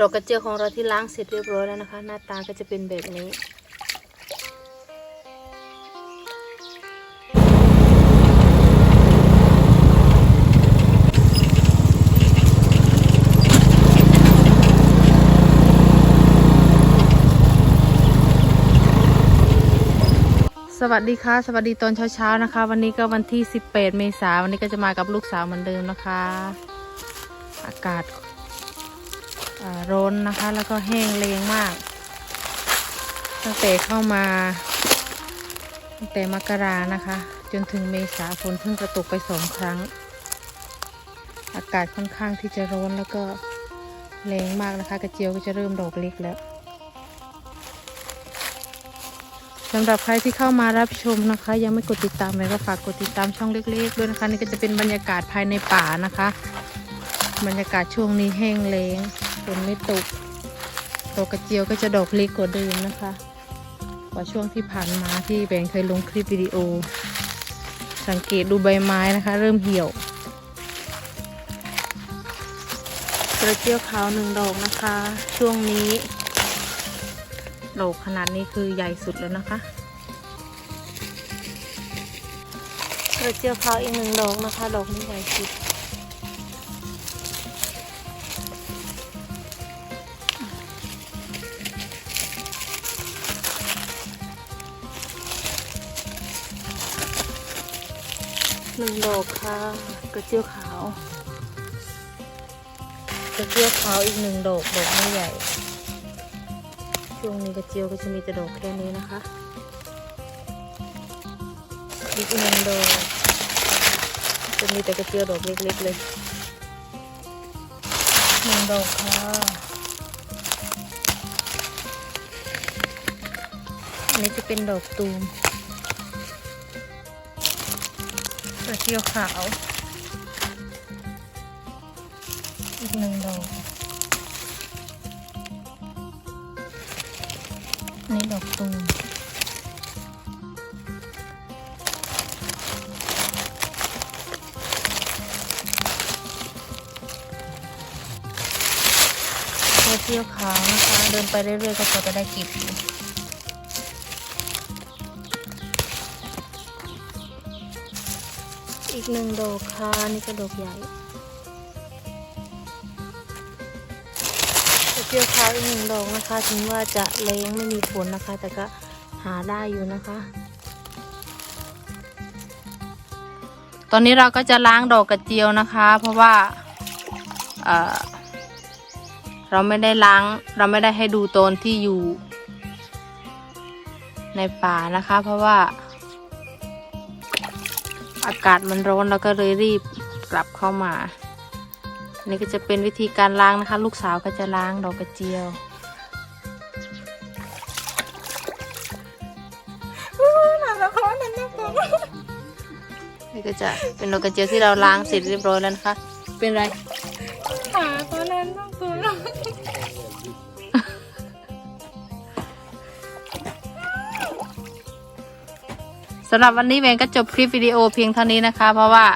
ดอกกระเจียวของเราที่ล้างเสร็จเรียบร้อยแล้วนะคะ หน้าตาก็จะเป็นแบบนี้ สวัสดีค่ะ สวัสดีตอนเช้าๆนะคะ วันนี้ก็วันที่ 18 เมษายนวันนี้ก็จะมากับลูกสาวเหมือนเดิมนะคะ อากาศ ร้อนนะคะ แล้วก็แห้งแรงมาก ตั้งแต่เข้ามาตั้งแต่มกรานะคะ จนถึงเมษาฝนเพิ่งจะตกไปสองครั้ง อากาศค่อนข้างที่จะร้อนแล้วก็แรงมากนะคะ กระเจียวก็จะเริ่มดอกเล็กแล้วสำหรับใครที่เข้ามารับชมนะคะ ยังไม่กดติดตามเลยก็ฝากกดติดตามช่องเล็กๆด้วยนะคะ นี่ก็จะเป็นบรรยากาศภายในป่านะคะ บรรยากาศช่วงนี้แห้งแล้ง ฝนไม่ตกดอกกระเจียวก็จะดอกเล็กกว่าเดิมนะคะกว่าช่วงที่ผ่านมาที่แบงเคยลงคลิปวิดีโอ สังเกตดูใบไม้นะคะ เริ่มเหี่ยวกระเจียวขาวหนึ่งดอกนะคะ ช่วงนี้ดอกขนาดนี้คือใหญ่สุดแล้วนะคะกระเจียวขาวอีกหนึ่งดอกนะคะ ดอกนี้ใหญ่สุด หนึ่งดอกค่ะกระเจียวขาว กระเจียวขาวอีกหนึ่งดอกดอกไม่ใหญ่ ช่วงนี้กระเจียวก็จะมีแต่ดอกแค่นี้นะคะอีกหนึ่งดอกจะมีแต่กระเจียวดอกเล็กๆเลยหนึ่งดอกค่ะอันนี้จะเป็นดอกตูม กระเจียวขาว อีกหนึ่งดอกนี่ดอกตูมกระเจียวขาวนะคะ เดินไปเรื่อยๆก็จะได้เกิบ อีกหนึ่งดอกค่ะนี่ก็ดอกใหญ่กระเจียวขาวอีกหนึ่งดอกนะคะ ถึงว่าจะแรงไม่มีฝนนะคะ แต่ก็หาได้อยู่นะคะ ตอนนี้เราก็จะล้างดอกกระเจียวนะคะ เพราะว่าเเราไม่ได้ล้าง เราไม่ได้ให้ดูตนที่อยู่ในป่านะคะ เพราะว่า อากาศมันร้อนแล้วก็เลยรีบกลับเข้ามา นี่ก็จะเป็นวิธีการล้างนะคะ ลูกสาวก็จะล้างดอกกระเจียวนี่ก็จะเป็นดอกกระเจียวที่เราล้างเสร็จเรียบร้อยแล้วนะคะ เป็นไรขาตัวนั้นต้องตัว สำหรับวันนี้เวนก็จบคลิปวิดีโอเพียงเท่านี้นะคะ เพราะว่า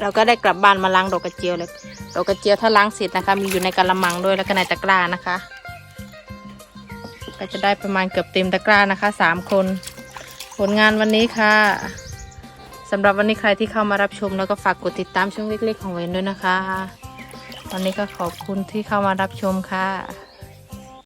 เราก็ได้กลับบ้านมาล้างดอกกระเจียวเลยดอกกระเจียวถ้าล้างเสร็จนะคะ มีอยู่ในกระมังด้วยแล้วก็ในตะกร้านะคะ ก็จะได้ประมาณเกือบเต็มตะกร้านะคะสามคน ผลงานวันนี้ค่ะสำหรับวันนี้ใครที่เข้ามารับชมแล้วก็ฝากกดติดตามช่องเล็กๆของเวนด้วยนะคะ วันนี้ก็ขอบคุณที่เข้ามารับชมค่ะ